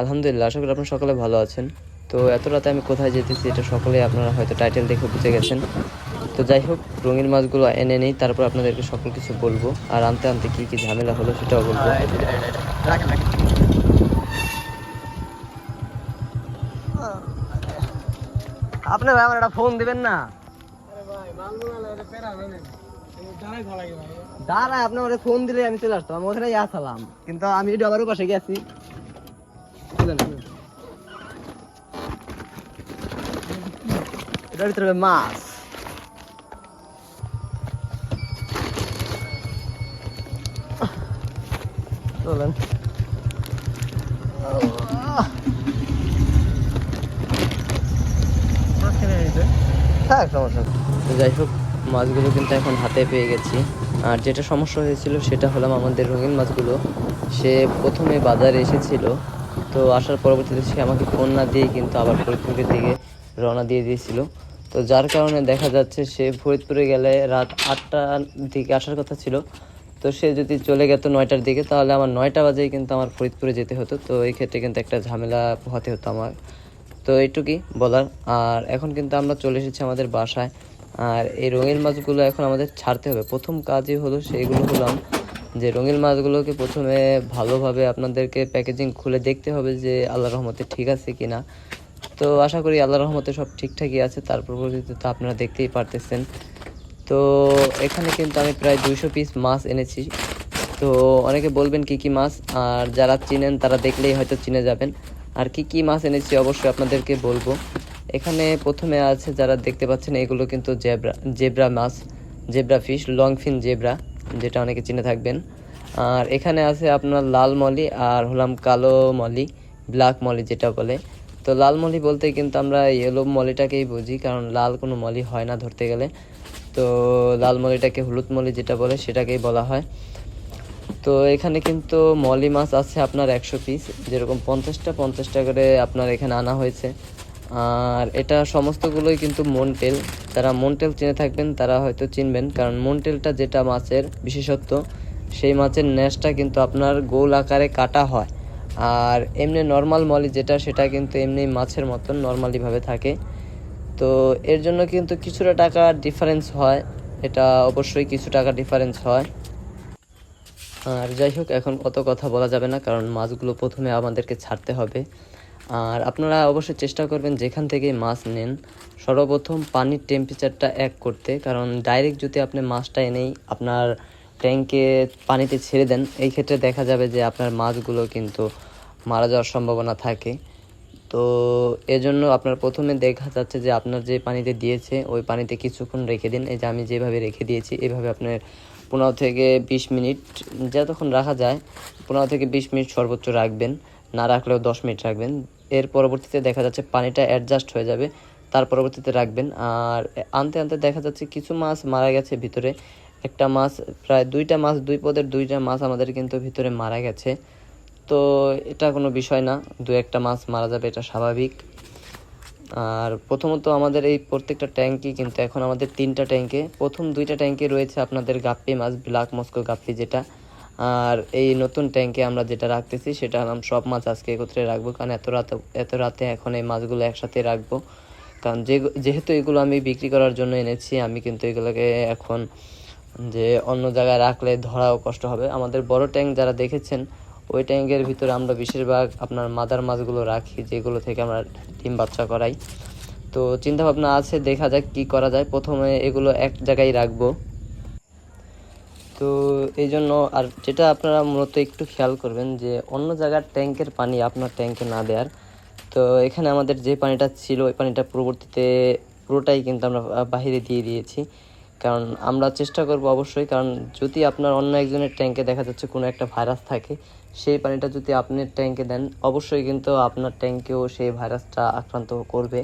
আলহামদুলিল্লাহ, আশা করি আপনারা সকলে ভালো আছেন। তো এত রাতে আমি কোথায় যেতেছি এটা সকলেই আপনারা হয়তো টাইটেল দেখে বুঝে গেছেন। তো যাই হোক, রঙিন মাছগুলো এনে নেই, তারপর আপনাদেরকে সকল কিছু বলব। আর আনতে আনতে কী কী ঝামেলা হলো সেটাও বলব। আপনি ভাই আমার একটা ফোন দিবেন না? দাঁড়ায়, আপনি ওরে ফোন দিলে আমি চলে আসতাম, ওখানে আসলাম কিন্তু আমি ডবারের পাশে গেছি? মাছ। চলেন। সমস্যা যাই হোক, মাছগুলো কিন্তু এখন হাতে পেয়ে গেছি। আর যেটা সমস্যা হয়েছিল, সেটা হলাম আমাদের রঙিন মাছগুলো। সে প্রথমে বাজারে এসেছিল। তো আসার পরবর্তীতে সে আমাকে ফোন না দিয়ে কিন্তু আবার ফরিদপুরের দিকে রওনা দিয়ে দিয়েছিল। তো যার কারণে দেখা যাচ্ছে সে ফরিদপুরে গেলে রাত আটটার দিকে আসার কথা ছিল। তো সে যদি চলে গেত নয়টার দিকে, তাহলে আমার নয়টা বাজেই কিন্তু আমার ফরিদপুরে যেতে হতো। তো এই ক্ষেত্রে কিন্তু একটা ঝামেলা পোহাতে হতো আমার। তো এইটুকুই বলার। আর এখন কিন্তু আমরা চলে এসেছি আমাদের বাসায়। আর এই রঙিন মাছগুলো এখন আমাদের ছাড়তে হবে। প্রথম কাজই হলো সেইগুলো হলাম যে রঙিন মাছগুলোকে প্রথমে ভালোভাবে আপনাদেরকে প্যাকেজিং খুলে দেখতে হবে যে আল্লাহ রহমতে ঠিক আছে কি না তো আশা করি আল্লাহ রহমতে সব ঠিকঠাকই আছে তারপর পরবর্তীতে তো আপনারা দেখতেই পারতেছেন। তো এখানে কিন্তু আমি প্রায় দুইশো পিস মাছ এনেছি। তো অনেকে বলবেন কি কি মাছ, আর যারা চিনেন তারা দেখলেই হয়তো চিনে যাবেন। আর কি কি মাছ এনেছি অবশ্যই আপনাদেরকে বলব। এখানে প্রথমে আছে যারা দেখতে পাচ্ছেন, এগুলো কিন্তু জেব্রা জেব্রা মাছ, zebra fish long fin zebra. যেটা অনেকে চিনে থাকবেন। আর এখানে আছে আপনার লাল মলি আর হলাম কালো মলি, ব্ল্যাক মলি যেটা বলে। তো লাল মলি বলতে কিন্তু আমরা ইয়েলো মলিটাকেই বুঝি, কারণ লাল কোনো মলি হয় না ধরতে গেলে। তো লাল মলিটাকে হলুদ মলি যেটা বলে সেটাকেই বলা হয়। তো এখানে কিন্তু মলি মাছ আছে আপনার একশো পিস যেরকম পঞ্চাশটা পঞ্চাশটা করে আপনার এখানে আনা হয়েছে। আর এটা সমস্তগুলোই কিন্তু মনটেল। যারা মনটেল চিনে থাকবেন, তারা হয়তো চিনবেন, কারণ মনটেলটা যেটা মাছের বিশেষত্ব, সেই মাছের ন্যাসটা কিন্তু আপনার গোল আকারে কাটা হয়। আর এমনি নর্মাল মলি যেটা, সেটা কিন্তু এমনি মাছের মতন নর্মালিভাবে থাকে। তো এর জন্য কিন্তু কিছুটা টাকা ডিফারেন্স হয়। এটা অবশ্যই কিছু টাকা ডিফারেন্স হয়। আর যাই হোক, এখন অত কথা বলা যাবে না, কারণ মাছগুলো প্রথমে আমাদেরকে ছাড়তে হবে। আর আপনারা অবশ্যই চেষ্টা করবেন যেখান থেকেই মাছ নেন। সর্বপ্রথম পানির টেম্পারেচারটা এক করতে, কারণ ডাইরেক্ট যদি আপনি মাছটা এনেই আপনার ট্যাঙ্কে পানিতে ছেড়ে দেন, এই ক্ষেত্রে দেখা যাবে যে আপনার মাছগুলো কিন্তু মারা যাওয়ার সম্ভাবনা থাকে। তো এজন্য আপনার প্রথমে দেখা যাচ্ছে যে আপনার যে পানিতে দিয়েছে, ওই পানিতে কিছুক্ষণ রেখে দিন। এই যে আমি যেভাবে রেখে দিয়েছি, এভাবে আপনার পনেরো থেকে বিশ মিনিট, যতক্ষণ রাখা যায়, পনেরো থেকে বিশ মিনিট সর্বোচ্চ রাখবেন। না রাখলেও দশ মিনিট রাখবেন। এর পরবর্তীতে দেখা যাচ্ছে পানিটা অ্যাডজাস্ট হয়ে যাবে। তার পরবর্তীতে রাখবেন। আর আনতে আনতে দেখা যাচ্ছে কিছু মাছ মারা গেছে ভিতরে। একটা মাছ, প্রায় দুইটা মাছ, দুই পদের দুইটা মাছ আমাদের কিন্তু ভিতরে মারা গেছে। তো এটা কোনো বিষয় না, দু একটা মাছ মারা যাবে, এটা স্বাভাবিক। আর প্রথমত আমাদের এই প্রত্যেকটা ট্যাঙ্কি কিন্তু এখন আমাদের তিনটা ট্যাঙ্কে। প্রথম দুইটা ট্যাঙ্কে রয়েছে আপনাদের গাপ্পি মাছ, ব্ল্যাক মস্কো গাপ্পি যেটা। আর এই নতুন ট্যাঙ্কে আমরা যেটা রাখতেছি সেটা সব মাছ আজকে একত্রে রাখব, কারণ এত রাতে এত রাতে এখন এই মাছগুলো একসাথে রাখব। কারণ যে, যেহেতু এগুলো আমি বিক্রি করার জন্য এনেছি, আমি কিন্তু এগুলোকে এখন যে অন্য জায়গায় রাখলে ধরাও কষ্ট হবে। আমাদের বড় ট্যাঙ্ক যারা দেখেছেন, ওই ট্যাঙ্কের ভিতরে আমরা বেশিরভাগ আপনার মাদার মাছগুলো রাখি, যেগুলো থেকে আমরা ডিম বাচ্চা করাই। তো চিন্তাভাবনা আছে, দেখা যাক কি করা যায়। প্রথমে এগুলো এক জায়গায় রাখব। তো এই জন্য আর যেটা আপনারা মূলত একটু খেয়াল করবেন যে অন্য জায়গার ট্যাঙ্কের পানি আপনার ট্যাঙ্কে না দেওয়ার। তো এখানে আমাদের যে পানিটা ছিল, ওই পানিটা পরবর্তীতে পুরোটাই কিন্তু আমরা বাহিরে দিয়ে দিয়েছি। কারণ আমরা চেষ্টা করব অবশ্যই, কারণ যদি আপনার অন্য একজনের ট্যাঙ্কে দেখা যাচ্ছে কোনো একটা ভাইরাস থাকে, সেই পানিটা যদি আপনি ট্যাঙ্কে দেন, অবশ্যই কিন্তু আপনার ট্যাঙ্কেও সেই ভাইরাসটা আক্রান্ত করবে।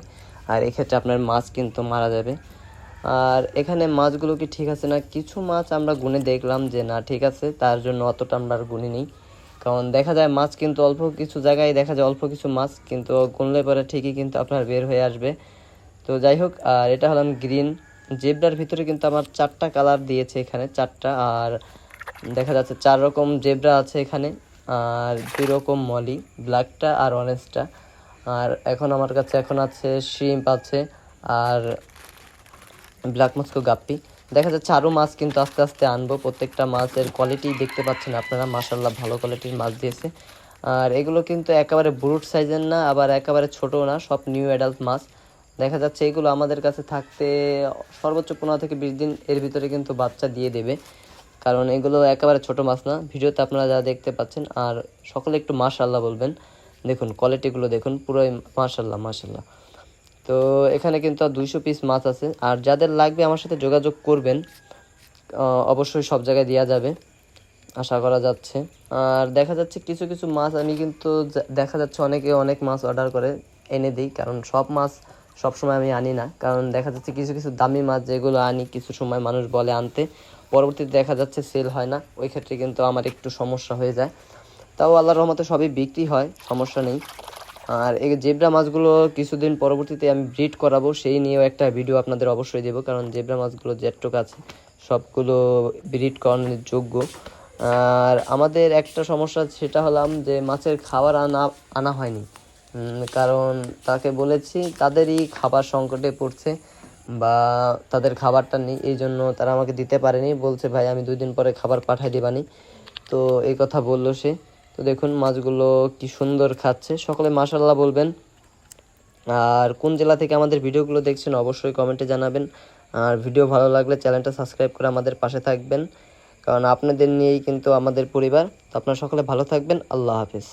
আর এক্ষেত্রে আপনার মাছ কিন্তু মারা যাবে। আর এখানে মাছগুলো কি ঠিক আছে না? কিছু মাছ আমরা গুনে দেখলাম যে না, ঠিক আছে, তার জন্য অতটা আমরা আর গুনি নিই কারণ দেখা যায় মাছ কিন্তু অল্প কিছু জায়গায় দেখা যায় অল্প কিছু মাছ, কিন্তু গুনলে পরে ঠিকই কিন্তু আপনার বের হয়ে আসবে। তো যাই হোক, আর এটা হলাম গ্রিন। জেব্রার ভিতরে কিন্তু আমার চারটা কালার দিয়েছে এখানে, চারটা। আর দেখা যাচ্ছে চার রকম জেব্রা আছে এখানে। আর দুই রকম মলি, ব্ল্যাকটা আর অরেঞ্জটা। আর এখন আমার কাছে, এখন আছে শ্রিম্প আছে। আর ব্ল্যাক মাস্কো গাপ্পি। দেখা যাচ্ছে আরও মাছ কিন্তু আস্তে আস্তে আনব। প্রত্যেকটা মাছের কোয়ালিটি দেখতে পাচ্ছেন আপনারা। মাসাল্লাহ ভালো কোয়ালিটির মাছ দিয়েছে। আর এগুলো কিন্তু একেবারে ব্রুট সাইজের না, আবার একেবারে ছোটো না, সব নিউ অ্যাডাল্ট মাছ। দেখা যাচ্ছে এগুলো আমাদের কাছে থাকতে সর্বোচ্চ পনেরো থেকে বিশ দিন এর ভিতরে কিন্তু বাচ্চা দিয়ে দেবে। কারণ এগুলো একেবারে ছোট মাছ না। ভিডিওতে আপনারা যা দেখতে পাচ্ছেন, আর সকলে একটু মাশাল্লাহ বলবেন। দেখুন কোয়ালিটিগুলো দেখুন, পুরোই মাশাল্লাহ মাশাল্লাহ তো এখানে কিন্তু দুইশো পিস মাছ আছে। আর যাদের লাগবে আমার সাথে যোগাযোগ করবেন অবশ্যই সব জায়গায় দেওয়া যাবে, আশা করা যাচ্ছে। আর দেখা যাচ্ছে কিছু কিছু মাছ আমি কিন্তু দেখা যাচ্ছে অনেকে অনেক মাছ অর্ডার করে, এনে দিই, কারণ সব মাছ সব সময় আমি আনি না। কারণ দেখা যাচ্ছে কিছু কিছু দামি মাছ যেগুলো আনি, কিছু সময় মানুষ বলে আনতে, পরবর্তীতে দেখা যাচ্ছে সেল হয় না, ওই ক্ষেত্রে কিন্তু আমার একটু সমস্যা হয়ে যায়। তাও আল্লাহর রহমতে সবই বিক্রি হয়, সমস্যা নেই। আর এই জেব্রা মাছগুলো কিছুদিন পরবর্তীতে আমি ব্রিড করাবো, সেই নিয়েও একটা ভিডিও আপনাদের অবশ্যই দেবো, কারণ জেব্রা মাছগুলো যেটুক আছে, সবগুলো ব্রিড করানোর যোগ্য। আর আমাদের একটা সমস্যা, সেটা হলাম যে মাছের খাবার আনা আনা হয়নি। কারণ তাকে বলেছি, তাদেরই খাবার সংকটে পড়ছে বা তাদের খাবারটা নেই, এই জন্য তারা আমাকে দিতে পারেনি। বলছে, ভাই, আমি দুই দিন পরে খাবার পাঠাই দিবানি। তো এই কথা বলল সে। তো দেখুন মাছগুলো কি সুন্দর খাচ্ছে। সকলে মাশাল্লাহ বলবেন। আর কোন জেলা থেকে আমাদের ভিডিওগুলো দেখছেন অবশ্যই কমেন্টে জানাবেন। আর ভিডিও ভালো লাগলে চ্যানেলটা সাবস্ক্রাইব করে আমাদের পাশে থাকবেন। কারণ আপনাদের নিয়েই কিন্তু আমাদের পরিবার। তো আপনারা সকলে ভালো থাকবেন। আল্লাহ হাফিজ।